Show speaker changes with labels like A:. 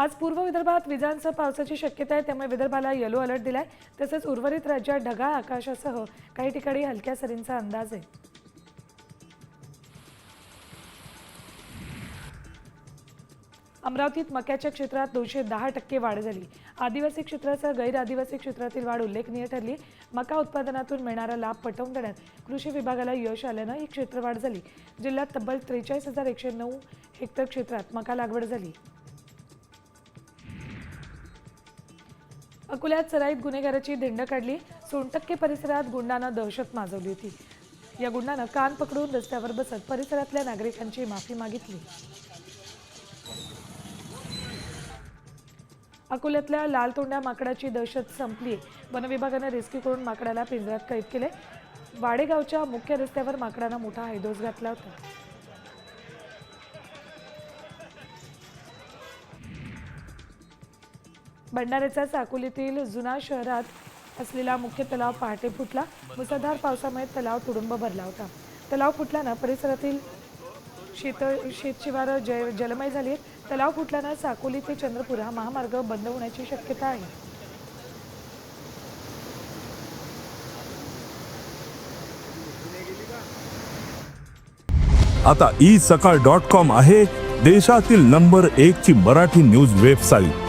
A: आज पूर्व विदर्भात विजांसह पावसाची शक्यता आहे त्यामुळे विदर्भाला येलो अलर्ट दिलाय. तसंच उर्वरित राज्यात ढगाळ आकाशासह काही ठिकाणी हलक्या सरींचा अंदाज आहे. अमरावतीत मक्याच्या क्षेत्रात दोनशे दहा टक्के वाढ झाली. आदिवासी क्षेत्रासह गैर आदिवासी क्षेत्रातील वाढ उल्लेखनीय ठरली. मका उत्पादनातून मिळणारा लाभ पटवून देण्यात कृषी विभागाला यश आल्यानं ही क्षेत्रवाढ झाली. जिल्ह्यात तब्बल त्रेचाळीस हजार एकशे नऊ हेक्टर क्षेत्रात मका लागवड झाली. अकोल्यात सराईत गुन्हेगाराची धिंड काढली. सोनटक्के परिसरात गुंडानं दहशत माजवली होती. या गुंडानं कान पकडून रस्त्यावर बसत परिसरातल्या नागरिकांची माफी मागितली. अकोल्यातल्या लाल तोंड्या माकडाची दहशत संपली. वनविभागानं रेस्क्यू करून माकडाला पिंजऱ्यात कैद केले. वाडेगावच्या मुख्य रस्त्यावर माकडानं मोठा हैदोस घातला होता. भंडाऱ्याचा साकोलीतील जुना शहरात असलेला मुख्य तलाव पहाटे फुटला. मुसळधार पावसामुळे तलाव तुडुंब भरला होता. तलाव फुटल्यानं परिसरातील शेत शेतशिवार जय जलमय झाली आहेत. तलाव फुटल्यानं साकोली ते चंद्रपूर हा महामार्ग बंद होण्याची शक्यता आहे.
B: आता ई सकाळ डॉट कॉम आहे देशातील नंबर एक ची मराठी न्यूज वेबसाईट